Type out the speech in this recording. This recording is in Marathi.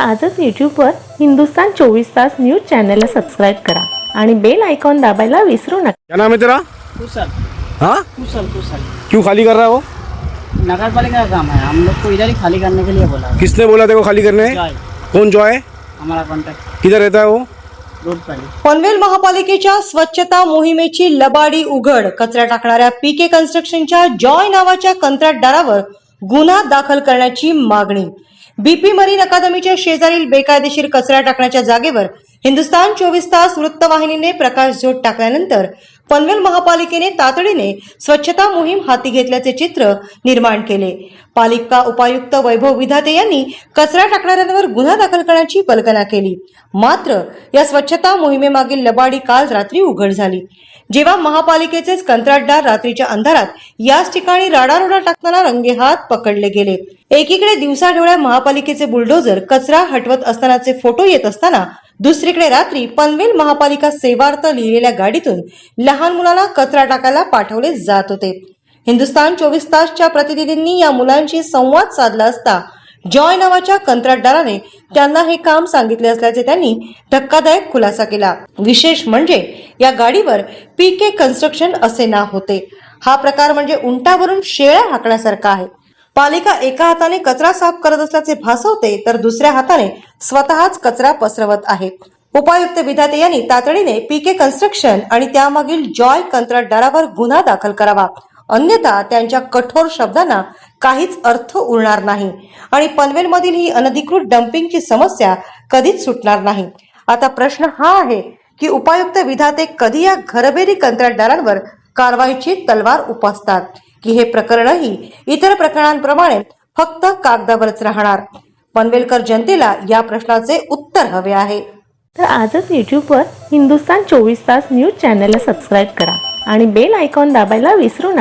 आजच यूट्यूबवर हिंदुस्तान चोवीस तास न्यूज चॅनलला सबस्क्राईब करा आणि बेल आयकॉन दाबायला विसरू नका. क्या नाम है तेरा? कुशल. हाँ? कुशल कुशल. क्यों खाली कर रहा है वो? नगर पालिका का काम है। हम लोग को इधर ही खाली करने के लिए बोला है। किसने बोला तेरे को खाली करने? जॉय। कौन जो है हमारा कॉन्टैक्ट किधर रहता है वो? रोड पर ही। पनवेल महापालिकेच्या स्वच्छता मोहिमेची लबाडी उघड. कचरा टाकणाऱ्या पीके कन्स्ट्रक्शनच्या जॉय नावाच्या कंत्राटदारावर गुन्हा दाखल करण्याची मागणी. बीपी मरीन अकादमीच्या शेजारील बेकायदेशीर कचरा टाकण्याच्या जागेवर हिंदुस्तान चोवीस तास वृत्तवाहिनीने प्रकाश झोत टाकल्यानंतर पनवेल महापालिकेने तातडीने स्वच्छता मोहीम हाती घेतल्याचे चित्र निर्माण केले. पालिका उपायुक्त वैभव विधाते यांनी कचरा टाकणाऱ्यांवर गुन्हा दाखल करण्याची कल्पना केली. मात्र या स्वच्छता मोहिमेमागील लबाडी काल रात्री उघड झाली. जेव्हा महापालिकेचेच कंत्राटदार रात्रीच्या अंधारात याच ठिकाणी राडारोडा टाकताना रंगेहात पकडले गेले. एकीकडे दिवसाढवळ्या महापालिकेचे बुलडोजर कचरा हटवत असतानाचे फोटो येत असताना दुसरीकडे रात्री पनवेल महापालिका सेवार्थ लिहिलेल्या गाडीतून लहान मुलाला कचरा टाकायला पाठवले जात होते. हिंदुस्तान चोवीस तासच्या प्रतिनिधींनी या मुलांशी संवाद साधला असता जॉय नावाच्या कंत्राटदाराने त्यांना हे काम सांगितले असल्याचे त्यांनी धक्कादायक खुलासा केला. विशेष म्हणजे या गाडीवर पी के कन्स्ट्रक्शन असे नाव होते. हा प्रकार म्हणजे उंटावरून शेळ्या हाकण्यासारखा आहे. पालिका एका हाताने कचरा साफ करत असल्याचे भासवते तर दुसऱ्या हाताने स्वतःच कचरा पसरवत आहे. उपायुक्त विधाते यांनी तातडीने पीके कन्स्ट्रक्शन आणि त्यामागील जॉय कंत्राटदारावर गुन्हा दाखल करावा. अन्यथा त्यांच्या कठोर शब्दांना काहीच अर्थ उरणार नाही. आणि पनवेलमधील ही अनधिकृत डम्पिंगची समस्या कधीच सुटणार नाही. आता प्रश्न हा आहे की उपायुक्त विधाते कधी या घरबेरी कंत्राटदारांवर कारवाईची तलवार उपसतात? की हे प्रकरणही इतर प्रकरणांप्रमाणे फक्त कागदावरच राहणार. पनवेलकर जनतेला या प्रश्नाचे उत्तर हवे आहे. तर आजच यूट्यूबवर हिंदुस्तान चोवीस तास न्यूज चॅनलला सबस्क्राईब करा आणि बेल आयकॉन दाबायला विसरू नका.